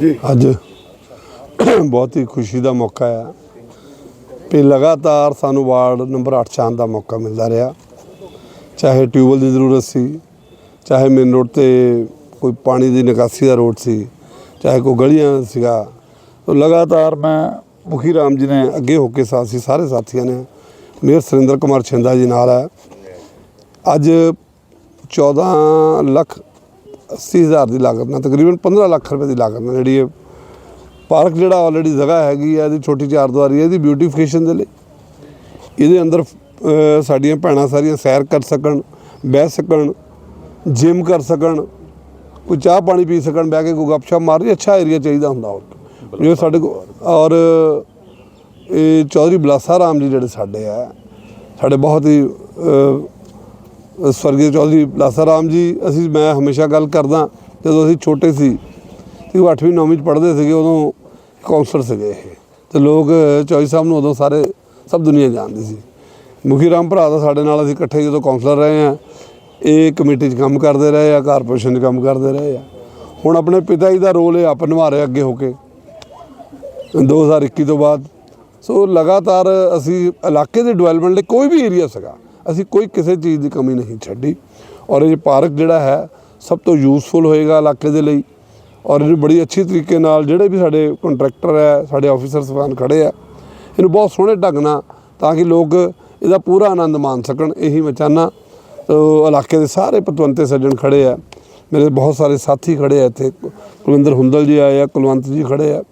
ਜੀ। ਅੱਜ ਬਹੁਤ ਹੀ ਖੁਸ਼ੀ ਦਾ ਮੌਕਾ ਆ। ਕਿ ਲਗਾਤਾਰ ਸਾਨੂੰ ਵਾਰਡ ਨੰਬਰ 8 ਚਾਹਣ ਦਾ ਮੌਕਾ ਮਿਲਦਾ ਰਿਹਾ। ਚਾਹੇ ਟਿਊਬਲ ਦੀ ਜ਼ਰੂਰਤ ਸੀ, ਚਾਹੇ ਮੇਨ ਰੋਡ ਤੇ ਕੋਈ ਪਾਣੀ ਦੀ ਨਿਕਾਸੀ ਦਾ ਰੋਡ ਸੀ, ਚਾਹੇ ਕੋਈ ਗਲੀਆਂ ਸੀਗਾ ਤਾਂ ਲਗਾਤਾਰ ਮੈਂ ਮੁਖੀ ਰਾਮ ਜੀ ਨੇ ਅੱਗੇ ਹੋ ਕੇ ਸਾਥ ਸੀ, ਸਾਰੇ ਸਾਥੀਆਂ ਨੇ, ਮੇਅਰ ਸੁਰਿੰਦਰ ਕੁਮਾਰ ਛਿੰਦਾ ਜੀ ਨਾਲ ਹੈ ਅੱਜ 14 ਲੱਖ 80 ਹਜ਼ਾਰ ਦੀ ਲਾਗਤ ਨਾਲ ਤਕਰੀਬਨ 15 ਲੱਖ ਰੁਪਏ ਦੀ ਲਾਗਤ ਨਾਲ ਜਿਹੜੀ ਇਹ ਪਾਰਕ ਜਿਹੜਾ ਆਲਰੇਡੀ ਜਗ੍ਹਾ ਹੈਗੀ ਹੈ ਇਹਦੀ ਛੋਟੀ ਚਾਰ ਦੀਵਾਰੀ ਹੈ ਇਹਦੀ ਬਿਊਟੀਫਿਕੇਸ਼ਨ ਦੇ ਲਈ। ਇਹਦੇ ਅੰਦਰ ਸਾਡੀਆਂ ਭੈਣਾਂ ਸਾਰੀਆਂ ਸੈਰ ਕਰ ਸਕਣ ਬਹਿ ਸਕਣ ਜਿਮ ਕਰ ਸਕਣ ਕੋਈ ਚਾਹ ਪਾਣੀ ਪੀ ਸਕਣ ਬਹਿ ਕੇ ਕੋਈ ਗੱਪਸ਼ਪ ਮਾਰ ਅੱਛਾ ਏਰੀਆ ਚਾਹੀਦਾ ਹੁੰਦਾ ਉਹ ਜੋ ਸਾਡੇ ਕੋਲ ਔਰ ਇਹ ਚੌਧਰੀ ਬਲਾਸਾ ਰਾਮ ਜੀ ਜਿਹੜੇ ਸਾਡੇ ਆ ਸਾਡੇ ਬਹੁਤ ਹੀ ਸਵਰਗੀ ਚੌਧਰੀ ਲਾਸਾ ਰਾਮ ਜੀ, ਅਸੀਂ, ਮੈਂ ਹਮੇਸ਼ਾ ਗੱਲ ਕਰਦਾ ਜਦੋਂ ਅਸੀਂ ਛੋਟੇ ਸੀ, ਤੇ ਉਹ 8ਵੀਂ 9ਵੀਂ ਚ ਪੜ੍ਹਦੇ ਸੀਗੇ, ਉਦੋਂ ਕਾਉਂਸਲਰ ਸੀਗੇ ਇਹ। ਤੇ ਲੋਕ ਚੌਧਰੀ ਸਾਹਿਬ ਨੂੰ ਉਦੋਂ ਸਾਰੇ, ਸਭ ਦੁਨੀਆ ਜਾਣਦੀ ਸੀ। ਮੁਖੀ ਰਾਮ ਭਰਾ ਦਾ ਸਾਡੇ ਨਾਲ ਅਸੀਂ ਇਕੱਠੇ ਜਦੋਂ ਕਾਉਂਸਲਰ ਰਹੇ ਆ ਇਹ ਕਮੇਟੀ 'ਚ ਕੰਮ ਕਰਦੇ ਰਹੇ ਆ, ਕਾਰਪੋਰੇਸ਼ਨ 'ਚ ਕੰਮ ਕਰਦੇ ਰਹੇ ਆ। ਹੁਣ ਆਪਣੇ ਪਿਤਾ ਜੀ ਦਾ ਰੋਲ ਇਹ ਆਪ ਨਿਭਾ ਰਹੇ ਅੱਗੇ ਹੋ ਕੇ। 2021 ਤੋਂ ਬਾਅਦ, ਸੋ ਲਗਾਤਾਰ ਅਸੀਂ ਇਲਾਕੇ ਦੇ ਡਿਵੈਲਪਮੈਂਟ ਲਈ ਕੋਈ ਵੀ ਏਰੀਆ ਸੀਗਾ ਅਸੀਂ ਕੋਈ ਕਿਸੇ ਚੀਜ਼ ਦੀ ਕਮੀ ਨਹੀਂ ਛੱਡੀ। ਔਰ ਇਹ ਪਾਰਕ ਜਿਹੜਾ ਹੈ, ਸਭ ਤੋਂ ਯੂਸਫੁਲ ਹੋਏਗਾ ਇਲਾਕੇ ਦੇ ਲਈ। ਔਰ ਇਹਨੂੰ ਬੜੀ ਅੱਛੀ ਤਰੀਕੇ ਨਾਲ ਜਿਹੜੇ ਵੀ ਸਾਡੇ ਕੰਟਰੈਕਟਰ ਹੈ, ਸਾਡੇ ਆਫੀਸਰ ਸਵਾਨ ਖੜੇ ਆ, ਇਹਨੂੰ ਬਹੁਤ ਸੋਹਣੇ ਢੰਗ ਨਾਲ ਤਾਂ ਕਿ ਲੋਕ ਇਹਦਾ ਪੂਰਾ ਆਨੰਦ ਮਾਣ ਸਕਣ। ਇਹੀ ਮੈਂ ਚਾਹੁੰਦਾ ਇਲਾਕੇ ਦੇ ਸਾਰੇ ਪਤਵੰਤੇ ਸੱਜਣ ਖੜੇ ਆ। ਮੇਰੇ ਬਹੁਤ ਸਾਰੇ ਸਾਥੀ ਖੜੇ ਆ ਇੱਥੇ। ਕੁਲਵਿੰਦਰ ਹੁੰਦਲ ਜੀ ਆਏ ਆ, ਕੁਲਵੰਤ ਜੀ ਖੜੇ ਆ।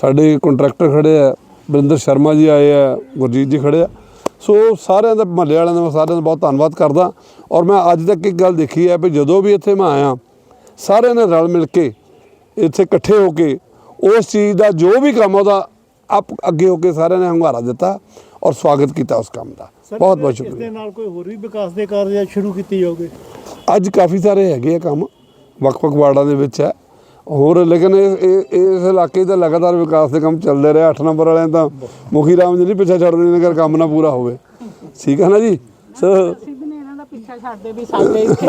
ਸਾਡੇ ਕੰਟਰੈਕਟਰ ਖੜੇ ਆ ਬਰਿੰਦਰ ਸ਼ਰਮਾ ਜੀ ਆਏ ਆ, ਗੁਰਜੀਤ ਜੀ ਖੜੇ ਆ। ਸੋ ਸਾਰਿਆਂ ਦਾ ਮਹੱਲੇ ਵਾਲਿਆਂ ਦਾ ਸਾਰਿਆਂ ਦਾ ਬਹੁਤ ਧੰਨਵਾਦ ਕਰਦਾ ਔਰ ਮੈਂ ਅੱਜ ਤੱਕ ਇੱਕ ਗੱਲ ਦੇਖੀ ਹੈ ਵੀ ਜਦੋਂ ਵੀ ਇੱਥੇ ਮੈਂ ਆਇਆ ਸਾਰਿਆਂ ਨੇ ਰਲ ਮਿਲ ਕੇ ਇੱਥੇ ਇਕੱਠੇ ਹੋ ਕੇ ਉਸ ਚੀਜ਼ ਦਾ ਜੋ ਵੀ ਕੰਮ ਉਹਦਾ ਆਪ ਅੱਗੇ ਹੋ ਕੇ ਸਾਰਿਆਂ ਨੇ ਹੰਗਾਰਾ ਦਿੱਤਾ ਔਰ ਸਵਾਗਤ ਕੀਤਾ ਉਸ ਕੰਮ ਦਾ। ਬਹੁਤ ਬਹੁਤ ਇਸ ਦੇ ਸ਼ੁਕਰੀਆ। ਨਾਲ ਕੋਈ ਹੋਰ ਵੀ ਵਿਕਾਸ ਦੇ ਕਾਰਜ ਸ਼ੁਰੂ ਕੀਤੇ ਜਾਓਗੇ? ਅੱਜ ਕਾਫੀ ਸਾਰੇ ਹੈਗੇ ਆ ਕੰਮ ਵੱਖ-ਵੱਖ ਵਾਰਡਾਂ ਦੇ ਵਿੱਚ ਹੈ। ਹੋਰ, ਲੇਕਿਨ ਇਹ, ਇਹ- ਇਸ ਇਲਾਕੇ ਦਾ ਲਗਾਤਾਰ ਵਿਕਾਸ ਦੇ ਕੰਮ ਚੱਲਦੇ ਰਹੇ 8 ਨੰਬਰ ਵਾਲਿਆਂ ਤਾਂ ਮੁਖੀ ਰਾਮ ਜੀ ਨਹੀਂ ਪਿੱਛੇ ਛੱਡਦੇ ਨੇ ਕਰ ਕੰਮ ਨਾ ਪੂਰਾ ਹੋਵੇ। ਠੀਕ ਹੈ ਨਾ ਜੀ? ਸੋ ਅਸੀਂ ਵੀ ਨਹੀਂ ਇਹਨਾਂ ਦਾ ਪਿੱਛਾ ਛੱਡਦੇ ਵੀ ਸਾਡੇ ਇੱਥੇ।